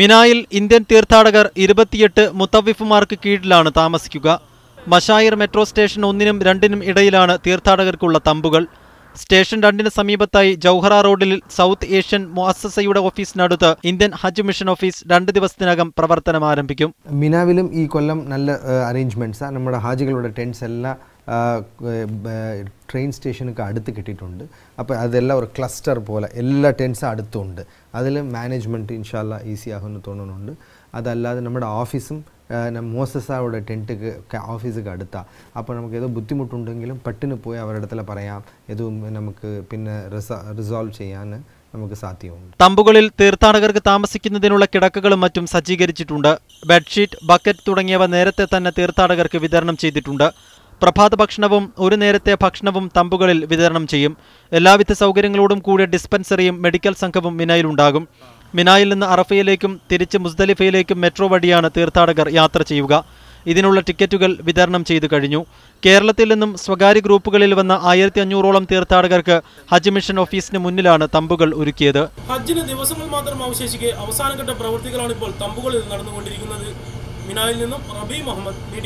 മിനായിൽ Indian തീർത്ഥാടകർ ഇരുപത്തിയെട്ട് മുത്തവിഫുമാർക്ക് കീഴിലാണ് താമസിക്കുക. മഷായർ മെട്രോ സ്റ്റേഷൻ ഒന്നിനും രണ്ടിനും ഇടയിലാണ് തീർത്ഥാടകർക്കുള്ള തമ്പുകൾ. സ്റ്റേഷൻ രണ്ടിന് സമീപത്തായി ജൗഹറ റോഡിൽ സൗത്ത് ഏഷ്യൻ മുഅസ്സസയുടെ ഓഫീസിനടുത്ത് ഇന്ത്യൻ ഹജ്ജ് മിഷൻ ഓഫീസ് രണ്ട് ദിവസത്തിനകം പ്രവർത്തനം ആരംഭിക്കും മിനാവിലും ഈ കൊല്ലം നല്ല അറേഞ്ച്മെന്റ്സ് നമ്മുടെ ഹാജികളുടെ ടെൻസ് എല്ലാം ട്രെയിൻ സ്റ്റേഷനൊക്കെ അടുത്ത് കിട്ടിയിട്ടുണ്ട്. അപ്പോൾ അതെല്ലാം ഒരു ക്ലസ്റ്റർ പോലെ എല്ലാ ടെൻസും അടുത്തുണ്ട്. അതിൽ മാനേജ്മെന്റ് ഇൻഷാല്ല ഈസി ആകുമെന്ന് തോന്നുന്നുണ്ട്. അതല്ലാതെ നമ്മുടെ ഓഫീസും മോസസാവുടെ ടെന്റ് ഓഫീസൊക്കെ അടുത്താണ് അപ്പോൾ നമുക്ക് ഏതോ ബുദ്ധിമുട്ടുണ്ടെങ്കിലും പെട്ടെന്ന് പോയി അവരുടെ അടുത്തല പറയാം. ഏതും നമുക്ക് പിന്നെ റിസോൾവ് ചെയ്യാൻ നമുക്ക് സാധ്യമുണ്ട്. തമ്പുകളിൽ തീർത്ഥാടകർക്ക് താമസിക്കുന്നതിനുള്ള കിടക്കകളും മറ്റും സജ്ജീകരിച്ചിട്ടുണ്ട്. ബെഡ്ഷീറ്റ് ബക്കറ്റ് തുടങ്ങിയവ നേരത്തെ തന്നെ തീർത്ഥാടകർക്ക് വിതരണം ചെയ്തിട്ടുണ്ട്. പ്രഭാത ഭക്ഷണവും ഒരു നേരത്തെ ഭക്ഷണവും തമ്പുകളിൽ വിതരണം ചെയ്യും. എല്ലാവിധ സൗകര്യങ്ങളോടും കൂടിയ ഡിസ്പെൻസറിയും മെഡിക്കൽ സംഘവും മിനായിലുണ്ടാകും. മിനായിൽ നിന്ന് അറഫയിലേക്കും തിരിച്ച് മുസ്ദലിഫയിലേക്കും മെട്രോ വഴിയാണ് തീർത്ഥാടകർ യാത്ര ചെയ്യുക. ഇതിനുള്ള ടിക്കറ്റുകൾ വിതരണം ചെയ്തു കഴിഞ്ഞു. കേരളത്തിൽ നിന്നും സ്വകാര്യ ഗ്രൂപ്പുകളിൽ വന്ന ആയിരത്തി അഞ്ഞൂറോളം തീർത്ഥാടകർക്ക് ഹജ്ജ് മിഷൻ ഓഫീസിന് മുന്നിലാണ് തമ്പുകൾ ഒരുക്കിയത്. ഹജ്ജിന് ദിവസങ്ങൾ മാത്രം അവശേഷിക്കെ അവസാനഘട്ട പ്രവൃത്തികളാണ് ഇപ്പോൾ തമ്പുകളിൽ നടന്നുകൊണ്ടിരിക്കുന്നത്. മിനായിൽ നിന്നും റബി മുഹമ്മദ് മീഡിയ